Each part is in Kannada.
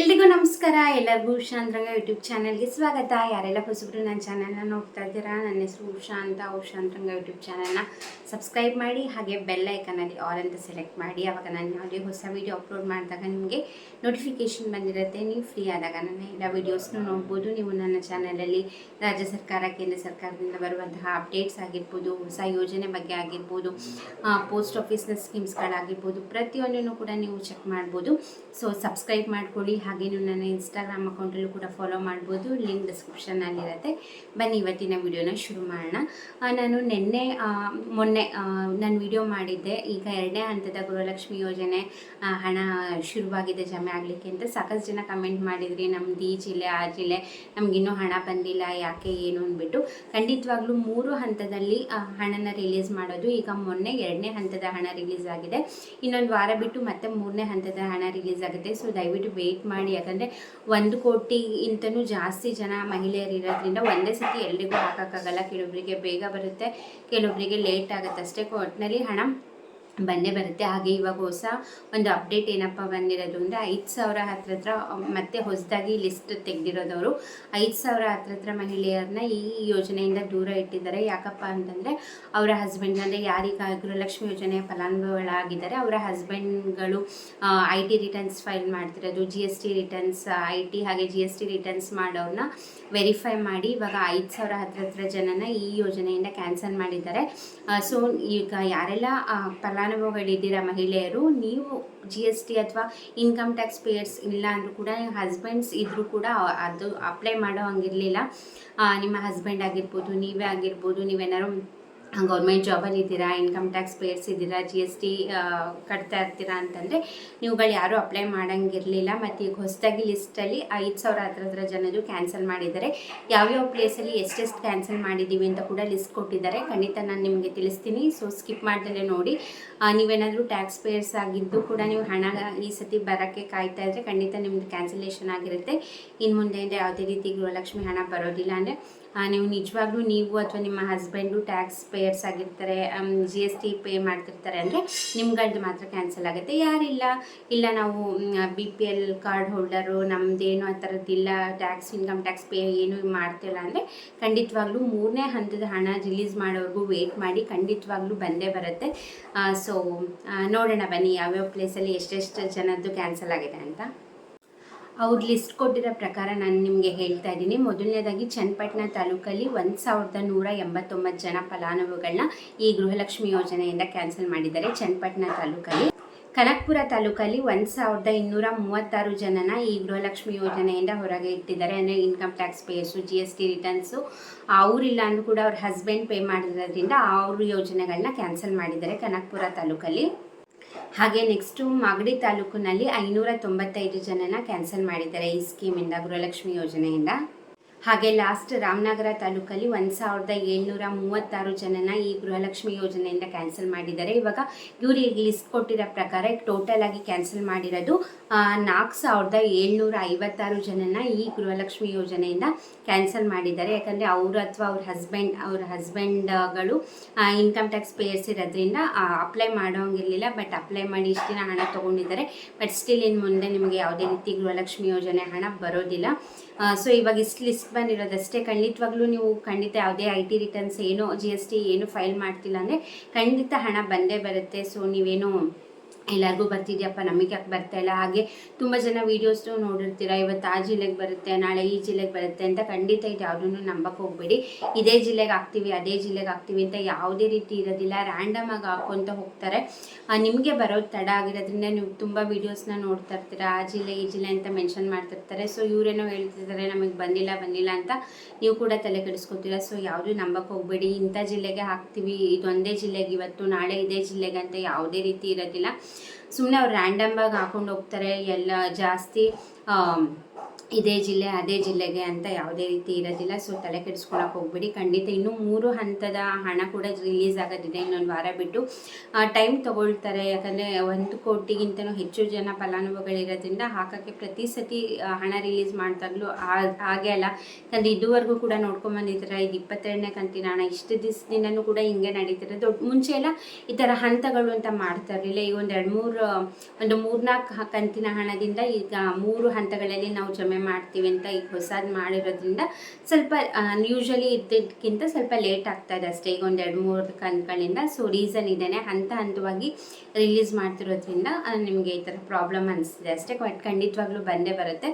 ಎಲ್ರಿಗೂ ನಮಸ್ಕಾರ. ಎಲ್ಲರಿಗೂ ಉಷಾ ಅಂದ್ರಂಗ ಯೂಟ್ಯೂಬ್ ಚಾನಲ್ಗೆ ಸ್ವಾಗತ. ಯಾರೆಲ್ಲ ಹೊಸಬ್ರು ನನ್ನ ಚಾನಲ್ನ ನೋಡ್ತಾ ಇದ್ದೀರಾ, ನನ್ನ ಹೆಸರು ಉಷಾ ಅಂತ. ಉಷಾ ಅಂದ್ರಂಗ ಯೂಟ್ಯೂಬ್ ಚಾನಲ್ನ ಸಬ್ಸ್ಕ್ರೈಬ್ ಮಾಡಿ, ಹಾಗೆ ಬೆಲ್ ಐಕನಲ್ಲಿ ಆಲ್ ಅಂತ ಸೆಲೆಕ್ಟ್ ಮಾಡಿ. ಅವಾಗ ನಾನು ಯಾವುದೇ ಹೊಸ ವೀಡಿಯೋ ಅಪ್ಲೋಡ್ ಮಾಡಿದಾಗ ನಿಮಗೆ ನೋಟಿಫಿಕೇಷನ್ ಬಂದಿರುತ್ತೆ. ನೀವು ಫ್ರೀ ಆದಾಗ ನನ್ನ ಎಲ್ಲ ವೀಡಿಯೋಸ್ನು ನೋಡ್ಬೋದು. ನೀವು ನನ್ನ ಚಾನಲಲ್ಲಿ ರಾಜ್ಯ ಸರ್ಕಾರ, ಕೇಂದ್ರ ಸರ್ಕಾರದಿಂದ ಬರುವಂತಹ ಅಪ್ಡೇಟ್ಸ್ ಆಗಿರ್ಬೋದು, ಹೊಸ ಯೋಜನೆ ಬಗ್ಗೆ ಆಗಿರ್ಬೋದು ಪೋಸ್ಟ್ ಆಫೀಸ್ನ ಸ್ಕೀಮ್ಸ್ಗಳಾಗಿರ್ಬೋದು, ಪ್ರತಿಯೊಂದನ್ನು ಕೂಡ ನೀವು ಚೆಕ್ ಮಾಡ್ಬೋದು. ಸೊ, ಸಬ್ಸ್ಕ್ರೈಬ್ ಮಾಡ್ಕೊಳ್ಳಿ. ಹಾಗೆ ನೀವು ನನ್ನ ಇನ್ಸ್ಟಾಗ್ರಾಮ್ ಅಕೌಂಟಲ್ಲೂ ಕೂಡ ಫಾಲೋ ಮಾಡ್ಬೋದು. ಲಿಂಕ್ ಡಿಸ್ಕ್ರಿಪ್ಷನ್ನಲ್ಲಿರುತ್ತೆ ಬನ್ನಿ ಇವತ್ತಿನ ವಿಡಿಯೋನ ಶುರು ಮಾಡೋಣ. ನಾನು ನಿನ್ನೆ ಮೊನ್ನೆ ನಾನು ವಿಡಿಯೋ ಮಾಡಿದ್ದೆ. ಈಗ ಎರಡನೇ ಹಂತದ ಗೃಹಲಕ್ಷ್ಮಿ ಯೋಜನೆ ಹಣ ಶುರುವಾಗಿದೆ, ಜಮೆ ಆಗಲಿಕ್ಕೆ ಅಂತ. ಸಾಕಷ್ಟು ಜನ ಕಮೆಂಟ್ ಮಾಡಿದ್ರಿ ನಮ್ದು ಈ ಜಿಲ್ಲೆ, ಆ ಜಿಲ್ಲೆ ನಮಗಿನ್ನೂ ಹಣ ಬಂದಿಲ್ಲ, ಯಾಕೆ, ಏನು ಅಂದ್ಬಿಟ್ಟು. ಖಂಡಿತವಾಗ್ಲೂ ಮೂರು ಹಂತದಲ್ಲಿ ಹಣನ ರಿಲೀಸ್ ಮಾಡೋದು ಈಗ ಮೊನ್ನೆ ಎರಡನೇ ಹಂತದ ಹಣ ರಿಲೀಸ್ ಆಗಿದೆ. ಇನ್ನೊಂದು ವಾರ ಬಿಟ್ಟು ಮತ್ತೆ ಮೂರನೇ ಹಂತದ ಹಣ ರಿಲೀಸ್ ಆಗುತ್ತೆ. ಸೊ ದಯವಿಟ್ಟು ವೆಯ್ಟ್ ಮಾಡಿ. ಯಾಕಂದರೆ ಒಂದು ಕೋಟಿಗಿಂತನೂ ಜಾಸ್ತಿ ಜನ ಮಹಿಳೆಯರು ಇರೋದ್ರಿಂದ ಒಂದೇ ಸತಿ ಎಲ್ರಿಗೂ ಹಾಕೋಕ್ಕಾಗಲ್ಲ. ಕೆಲವೊಬ್ಬರಿಗೆ ಬೇಗ ಬರುತ್ತೆ ಕೆಲವೊಬ್ಬರಿಗೆ ಲೇಟ್ ಆಗುತ್ತೆ. ಅಷ್ಟೇ ಒಟ್ಟಿನಲ್ಲಿ ಹಣ ಬಂದೇ ಬರುತ್ತೆ. ಹಾಗೆ ಇವಾಗ ಹೊಸ ಒಂದು ಅಪ್ಡೇಟ್ ಏನಪ್ಪ ಬಂದಿರೋದು ಅಂದರೆ ಐದು ಸಾವಿರ ಹತ್ರ ಹತ್ರ ಮತ್ತೆ ಹೊಸದಾಗಿ ಲಿಸ್ಟ್ ತೆಗೆದಿರೋದವರು ಐದು ಸಾವಿರ ಹತ್ರ ಹತ್ರ ಮಹಿಳೆಯರನ್ನ ಈ ಯೋಜನೆಯಿಂದ ದೂರ ಇಟ್ಟಿದ್ದಾರೆ. ಯಾಕಪ್ಪ ಅಂತಂದರೆ ಅವರ ಹಸ್ಬೆಂಡ್ ಅಂದರೆ ಯಾರಿಗೆ ಗೃಹಲಕ್ಷ್ಮಿ ಯೋಜನೆಯ ಫಲಾನುಭವಿಗಳಾಗಿದ್ದಾರೆ. ಅವರ ಹಸ್ಬೆಂಡ್ಗಳು ಐ ಟಿ ರಿಟರ್ನ್ಸ್ ಫೈಲ್ ಮಾಡ್ತಿರೋದು G S T returns I T ಹಾಗೆ ಜಿ ಎಸ್ ಟಿ ರಿಟರ್ನ್ಸ್ ಮಾಡೋರನ್ನ ವೆರಿಫೈ ಮಾಡಿ ಇವಾಗ ಐದು ಸಾವಿರ ಹತ್ರ ಹತ್ರ ಜನನ ಈ ಯೋಜನೆಯಿಂದ ಕ್ಯಾನ್ಸಲ್ ಮಾಡಿದ್ದಾರೆ. ಸೊ ಈಗ ಯಾರೆಲ್ಲ ಆ, ಫಲಾನುಭವಿಗಳಿದ್ದೀರಾ ಮಹಿಳೆಯರು? ನೀವು ಜಿ ಎಸ್ ಟಿ ಅಥವಾ ಇನ್ಕಮ್ ಟ್ಯಾಕ್ಸ್ ಪೇಯರ್ಸ್ ಇಲ್ಲ ಅಂದರೂ ಕೂಡ ಹಸ್ಬೆಂಡ್ಸ್ ಇದ್ದರೂ ಕೂಡ ಅದು ಅಪ್ಲೈ ಮಾಡೋ ಹಂಗಿರಲಿಲ್ಲ. ನಿಮ್ಮ ಹಸ್ಬೆಂಡ್ ಆಗಿರ್ಬೋದು, ನೀವೇ ಆಗಿರ್ಬೋದು, ನೀವೇನಾದ್ರು ಗೌರ್ಮೆಂಟ್ ಜಾಬಲ್ಲಿ ಇದ್ದೀರಾ ಇನ್ಕಮ್ ಟ್ಯಾಕ್ಸ್ ಪೇರ್ಸ್ ಇದ್ದೀರಾ ಜಿ ಎಸ್ ಟಿ ಕಟ್ತಾ ಇರ್ತೀರಾ ಅಂತಂದರೆ ನೀವುಗಳು ಯಾರೂ ಅಪ್ಲೈ ಮಾಡೋಂಗಿರಲಿಲ್ಲ. ಮತ್ತು ಈಗ ಹೊಸದಾಗಿ ಲಿಸ್ಟಲ್ಲಿ ಐದು ಸಾವಿರ ಹತ್ರ ಹತ್ರ ಜನರು ಕ್ಯಾನ್ಸಲ್ ಮಾಡಿದ್ದಾರೆ. ಯಾವ್ಯಾವ ಪ್ಲೇಸಲ್ಲಿ ಎಷ್ಟೆಷ್ಟು ಕ್ಯಾನ್ಸಲ್ ಮಾಡಿದ್ದೀವಿ ಅಂತ ಕೂಡ ಲಿಸ್ಟ್ ಕೊಟ್ಟಿದ್ದಾರೆ. ಖಂಡಿತ ನಾನು ನಿಮಗೆ ತಿಳಿಸ್ತೀನಿ. ಸೊ ಸ್ಕಿಪ್ ಮಾಡ್ದಲೇ ನೋಡಿ. ನೀವೇನಾದರೂ ಟ್ಯಾಕ್ಸ್ ಪೇಯರ್ಸ್ ಆಗಿದ್ದು ಕೂಡ ನೀವು ಹಣ ಈ ಸತಿ ಬರೋಕ್ಕೆ ಕಾಯ್ತಾ ಇದ್ದರೆ ಖಂಡಿತ ನಿಮ್ಮದು ಕ್ಯಾನ್ಸಲೇಷನ್ ಆಗಿರುತ್ತೆ. ಇನ್ನು ಮುಂದೆಯಿಂದ ಯಾವುದೇ ರೀತಿ ಗೃಹಲಕ್ಷ್ಮಿ ಹಣ ಬರೋದಿಲ್ಲ ಅಂದರೆ ನೀವು ನಿಜವಾಗ್ಲೂ ನೀವು ಅಥವಾ ನಿಮ್ಮ ಹಸ್ಬೆಂಡು ಟ್ಯಾಕ್ಸ್ ಪೇಯರ್ಸ್ ಆಗಿರ್ತಾರೆ ಜಿ ಎಸ್ ಟಿ ಪೇ ಮಾಡ್ತಿರ್ತಾರೆ ಅಂದರೆ ನಿಮ್ಗಳ್ದು ಮಾತ್ರ ಕ್ಯಾನ್ಸಲ್ ಆಗುತ್ತೆ. ಯಾರಿಲ್ಲ. ಇಲ್ಲ ನಾವು B P L card holder ನಮ್ಮದೇನು ಆ ಥರದ್ದಿಲ್ಲ ಟ್ಯಾಕ್ಸ್ ಇನ್ಕಮ್ ಟ್ಯಾಕ್ಸ್ ಪೇ ಏನು ಮಾಡ್ತಿಲ್ಲ ಅಂದರೆ ಖಂಡಿತವಾಗ್ಲೂ ಮೂರನೇ ಹಂತದ ಹಣ ರಿಲೀಸ್ ಮಾಡೋವರೆಗೂ ವೆಯ್ಟ್ ಮಾಡಿ ಖಂಡಿತವಾಗ್ಲೂ ಬಂದೇ ಬರುತ್ತೆ. ಸೊ ನೋಡೋಣ ಬನ್ನಿ ಯಾವ್ಯಾವ ಪ್ಲೇಸಲ್ಲಿ ಎಷ್ಟೆಷ್ಟು ಜನದ್ದು ಕ್ಯಾನ್ಸಲ್ ಆಗಿದೆ ಅಂತ. ಅವ್ರ ಲಿಸ್ಟ್ ಕೊಟ್ಟಿರೋ ಪ್ರಕಾರ ನಾನು ನಿಮಗೆ ಹೇಳ್ತಾ ಇದ್ದೀನಿ. ಮೊದಲನೇದಾಗಿ ಚನ್ನಪಟ್ಟಣ ತಾಲೂಕಲ್ಲಿ ಒಂದು ಸಾವಿರದ ನೂರ ಎಂಬತ್ತೊಂಬತ್ತು ಜನ ಫಲಾನುಭವಿಗಳನ್ನ ಈ ಗೃಹಲಕ್ಷ್ಮಿ ಯೋಜನೆಯಿಂದ ಕ್ಯಾನ್ಸಲ್ ಮಾಡಿದ್ದಾರೆ ಚನ್ನಪಟ್ಟಣ ತಾಲೂಕಲ್ಲಿ. ಕನಕಪುರ ತಾಲೂಕಲ್ಲಿ ಒಂದು ಸಾವಿರದ ಇನ್ನೂರ ಮೂವತ್ತಾರು ಜನನ ಈ ಗೃಹಲಕ್ಷ್ಮಿ ಯೋಜನೆಯಿಂದ ಹೊರಗೆ ಇಟ್ಟಿದ್ದಾರೆ. ಅಂದರೆ income tax payers G S T returns ಅವರಿಲ್ಲ ಅಂದ್ರೂ ಕೂಡ ಅವ್ರ ಹಸ್ಬೆಂಡ್ ಪೇ ಮಾಡಿರೋದ್ರಿಂದ ಅವ್ರ ಯೋಜನೆಗಳನ್ನ ಕ್ಯಾನ್ಸಲ್ ಮಾಡಿದ್ದಾರೆ ಕನಕಪುರ ತಾಲೂಕಲ್ಲಿ. ಹಾಗೆ ನೆಕ್ಸ್ಟು ಮಾಗಡಿ ತಾಲೂಕಿನಲ್ಲಿ ಐನೂರ ತೊಂಬತ್ತೈದು ಜನನ ಕ್ಯಾನ್ಸಲ್ ಮಾಡಿದ್ದಾರೆ ಈ ಸ್ಕೀಮಿಂದ ಗೃಹಲಕ್ಷ್ಮಿ ಯೋಜನೆಯಿಂದ. ಹಾಗೆ ಲಾಸ್ಟ್ ರಾಮನಗರ ತಾಲೂಕಲ್ಲಿ ಒಂದು ಸಾವಿರದ ಏಳ್ನೂರ ಮೂವತ್ತಾರು ಜನನ ಈ ಗೃಹಲಕ್ಷ್ಮಿ ಯೋಜನೆಯಿಂದ ಕ್ಯಾನ್ಸಲ್ ಮಾಡಿದ್ದಾರೆ. ಇವಾಗ ಇವರು ಈಗ ಲಿಸ್ಟ್ ಕೊಟ್ಟಿರೋ ಪ್ರಕಾರ ಟೋಟಲ್ ಆಗಿ ಕ್ಯಾನ್ಸಲ್ ಮಾಡಿರೋದು ನಾಲ್ಕು ಸಾವಿರದ ಏಳ್ನೂರ ಐವತ್ತಾರು ಜನನ ಈ ಗೃಹಲಕ್ಷ್ಮಿ ಯೋಜನೆಯಿಂದ ಕ್ಯಾನ್ಸಲ್ ಮಾಡಿದ್ದಾರೆ. ಯಾಕಂದರೆ ಅವರು ಅಥವಾ ಅವ್ರ ಹಸ್ಬೆಂಡ್ ಅವ್ರ ಹಸ್ಬೆಂಡ್ಗಳು ಇನ್ಕಮ್ ಟ್ಯಾಕ್ಸ್ ಪೇಯರ್ಸ್ ಇರೋದ್ರಿಂದ ಅಪ್ಲೈ ಮಾಡೋಂಗಿರಲಿಲ್ಲ. ಬಟ್ ಅಪ್ಲೈ ಮಾಡಿ ಇಷ್ಟು ದಿನ ಹಣ ತೊಗೊಂಡಿದ್ದಾರೆ. ಬಟ್ ಸ್ಟಿಲ್ ಇನ್ನು ಮುಂದೆ ನಿಮಗೆ ಯಾವುದೇ ರೀತಿ ಗೃಹಲಕ್ಷ್ಮಿ ಯೋಜನೆ ಹಣ ಬರೋದಿಲ್ಲ. ಸೊ ಇವಾಗ ಇಷ್ಟು ಲಿಸ್ಟ್ ಬಂದಿರೋದಷ್ಟೇ ಖಂಡಿತವಾಗ್ಲೂ ನೀವು ಖಂಡಿತ ಯಾವುದೇ ಐ ಟಿ ರಿಟರ್ನ್ಸ್ ಏನೋ ಜಿ ಎಸ್ ಟಿ ಏನು ಫೈಲ್ ಮಾಡ್ತಿಲ್ಲ ಅಂದರೆ ಖಂಡಿತ ಹಣ ಬಂದೇ ಬರುತ್ತೆ. ಸೊ ನೀವೇನು ಎಲ್ಲರಿಗೂ ಬರ್ತಿದೆಯಪ್ಪ, ನಮಗೆ ಯಾಕೆ ಬರ್ತಾ ಇಲ್ಲ? ಹಾಗೆ ತುಂಬ ಜನ ವೀಡಿಯೋಸ್ನು ನೋಡಿರ್ತೀರ, ಇವತ್ತು ಆ ಜಿಲ್ಲೆಗೆ ಬರುತ್ತೆ, ನಾಳೆ ಈ ಜಿಲ್ಲೆಗೆ ಬರುತ್ತೆ ಅಂತ ಖಂಡಿತ ಇದು ಯಾವುದನ್ನು ನಂಬಕ್ಕೆ ಹೋಗಬೇಡಿ. ಇದೇ ಜಿಲ್ಲೆಗೆ ಹಾಕ್ತೀವಿ, ಅದೇ ಜಿಲ್ಲೆಗೆ ಹಾಕ್ತೀವಿ ಅಂತ ಯಾವುದೇ ರೀತಿ ಇರೋದಿಲ್ಲ ರ್ಯಾಂಡಮ್ ಆಗಿ ಹಾಕೊಂತ ಹೋಗ್ತಾರೆ. ನಿಮಗೆ ಬರೋದು ತಡ ಆಗಿರೋದ್ರಿಂದ ನೀವು ತುಂಬ ವೀಡಿಯೋಸ್ನ ನೋಡ್ತಾ ಇರ್ತೀರ, ಆ ಜಿಲ್ಲೆ, ಈ ಜಿಲ್ಲೆ ಅಂತ ಮೆನ್ಷನ್ ಮಾಡ್ತಿರ್ತಾರೆ ಸೊ ಇವರೇನೋ ಹೇಳ್ತಿರ್ತಾರೆ ನಮಗೆ ಬಂದಿಲ್ಲ ಬಂದಿಲ್ಲ ಅಂತ ನೀವು ಕೂಡ ತಲೆ ಕೆಡಿಸ್ಕೊತೀರ. ಸೊ ಯಾವುದೂ ನಂಬಕ್ಕೆ ಹೋಗಬೇಡಿ. ಇಂಥ ಜಿಲ್ಲೆಗೆ ಹಾಕ್ತೀವಿ, ಇದೊಂದೇ ಜಿಲ್ಲೆಗೆ, ಇವತ್ತು ನಾಳೆ ಇದೇ ಜಿಲ್ಲೆಗೆ ಅಂತ ಯಾವುದೇ ರೀತಿ ಇರೋದಿಲ್ಲ. ಸುಮ್ಮನೆ ಅವ್ರು ರ್ಯಾಂಡಮ್ ಆಗಿ ಹಾಕೊಂಡು ಹೋಗ್ತಾರೆ ಎಲ್ಲ ಜಾಸ್ತಿ ಇದೇ ಜಿಲ್ಲೆ, ಅದೇ ಜಿಲ್ಲೆಗೆ ಅಂತ ಯಾವುದೇ ರೀತಿ ಇರೋದಿಲ್ಲ. ಸೊ ತಲೆ ಕೆಡಿಸ್ಕೊಳಕ್ಕೆ ಹೋಗ್ಬೇಡಿ. ಖಂಡಿತ ಇನ್ನೂ ಮೂರು ಹಂತದ ಹಣ ಕೂಡ ರಿಲೀಸ್ ಆಗೋದಿದೆ. ಇನ್ನೊಂದು ವಾರ ಬಿಟ್ಟು ಟೈಮ್ ತೊಗೊಳ್ತಾರೆ. ಯಾಕಂದರೆ ಒಂದು ಕೋಟಿಗಿಂತನೂ ಹೆಚ್ಚು ಜನ ಫಲಾನುಭವಿಗಳಿರೋದ್ರಿಂದ ಹಾಕೋಕ್ಕೆ ಪ್ರತಿ ಸತಿ ಹಣ ರಿಲೀಸ್ ಮಾಡ್ತಾಗಲೂ ಹಾಗೆ ಅಲ್ಲ. ಯಾಕಂದರೆ ಇದುವರೆಗೂ ಕೂಡ ನೋಡ್ಕೊಂಬಂದಿದ್ದಾರೆ ಇದು ಇಪ್ಪತ್ತೆರಡನೇ ಕಂತಿನ ಹಣ. ಇಷ್ಟು ದಿವಸದಿಂದನೂ ಕೂಡ ಹಿಂಗೆ ನಡೀತಾರೆ ದೊಡ್ಡ, ಮುಂಚೆ ಎಲ್ಲ ಈ ಥರ ಹಂತಗಳು ಅಂತ ಮಾಡ್ತಾ ಇರಲಿಲ್ಲ. ಈಗ ಒಂದು ಎರಡು ಮೂರು, ಒಂದು ಮೂರ್ನಾಲ್ಕು ಕಂತಿನ ಹಣದಿಂದ ಈಗ ಮೂರು ಹಂತಗಳಲ್ಲಿ ನಾವು ಜಮೆ ಮಾಡ್ತೀವಿ ಅಂತ ಈಗ ಹೊಸದು ಮಾಡಿರೋದ್ರಿಂದ ಸ್ವಲ್ಪ ಯೂಶ್ವಲಿ ಇದ್ದಕ್ಕಿಂತ ಸ್ವಲ್ಪ ಲೇಟ್ ಆಗ್ತಾ ಇದೆ ಅಷ್ಟೇ. ಈಗ ಒಂದು ಎರಡು, ಮೂರು ಕಣ್ಗಳಿಂದ ಸೊ ರೀಸನ್ ಇದೇನೆ. ಹಂತ ಹಂತವಾಗಿ ರಿಲೀಸ್ ಮಾಡ್ತಿರೋದ್ರಿಂದ ನಿಮಗೆ ಈ ಥರ ಪ್ರಾಬ್ಲಮ್ ಅನಿಸ್ತಿದೆ ಅಷ್ಟೇ. ಬಟ್ ಖಂಡಿತವಾಗ್ಲೂ ಬಂದೇ ಬರುತ್ತೆ.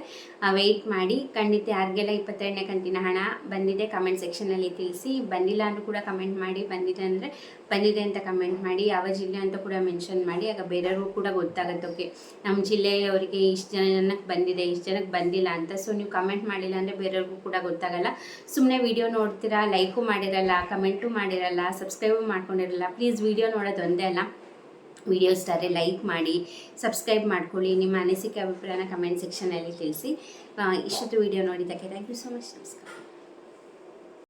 ವೆಯ್ಟ್ ಮಾಡಿ. ಖಂಡಿತ ಯಾರಿಗೆಲ್ಲ ಇಪ್ಪತ್ತೆರಡನೇ ಕಂತಿನ ಹಣ ಬಂದಿದೆ ಕಮೆಂಟ್ ಸೆಕ್ಷನಲ್ಲಿ ತಿಳಿಸಿ. ಬಂದಿಲ್ಲ ಅಂದರೂ ಕೂಡ ಕಮೆಂಟ್ ಮಾಡಿ. ಬಂದಿದೆ ಅಂದರೆ ಬಂದಿದೆ ಅಂತ ಕಮೆಂಟ್ ಮಾಡಿ. ಯಾವ ಜಿಲ್ಲೆ ಅಂತ ಕೂಡ ಮೆನ್ಷನ್ ಮಾಡಿ. ಆಗ ಬೇರೆಯವ್ರಿಗೂ ಕೂಡ ಗೊತ್ತಾಗುತ್ತೆ. ಓಕೆ ನಮ್ಮ ಜಿಲ್ಲೆಯವರಿಗೆ ಇಷ್ಟು ಜನಕ್ಕೆ ಬಂದಿದೆ, ಇಷ್ಟು ಜನಕ್ಕೆ ಬಂದಿಲ್ಲ ಅಂತ. ಸೊ ನೀವು ಕಮೆಂಟ್ ಮಾಡಿಲ್ಲ ಅಂದರೆ ಬೇರೆಯವ್ರಿಗೂ ಕೂಡ ಗೊತ್ತಾಗಲ್ಲ. ಸುಮ್ಮನೆ ವಿಡಿಯೋ ನೋಡ್ತೀರಾ ಲೈಕು ಮಾಡಿರಲ್ಲ ಕಮೆಂಟು ಮಾಡಿರಲ್ಲ ಸಬ್ಸ್ಕ್ರೈಬು ಮಾಡ್ಕೊಂಡಿರಲ್ಲ ಪ್ಲೀಸ್ ವಿಡಿಯೋ ನೋಡೋದು ಒಂದೇ ಅಲ್ಲ. ವಿಡಿಯೋ ಸ್ಟಾರೆ ಲೈಕ್ ಮಾಡಿ ಸಬ್ಸ್ಕ್ರೈಬ್ ಮಾಡ್ಕೊಳ್ಳಿ. ನಿಮ್ಮ ಅನಿಸಿಕೆ, ಅಭಿಪ್ರಾಯನ ಕಮೆಂಟ್ ಸೆಕ್ಷನಲ್ಲಿ ತಿಳಿಸಿ. ಇಷ್ಟು ಇಷ್ಟೊತ್ತು ವಿಡಿಯೋ ನೋಡಿದ್ದಕ್ಕೆ ಥ್ಯಾಂಕ್ ಯು ಸೊ ಮಚ್ ನಮಸ್ಕಾರ.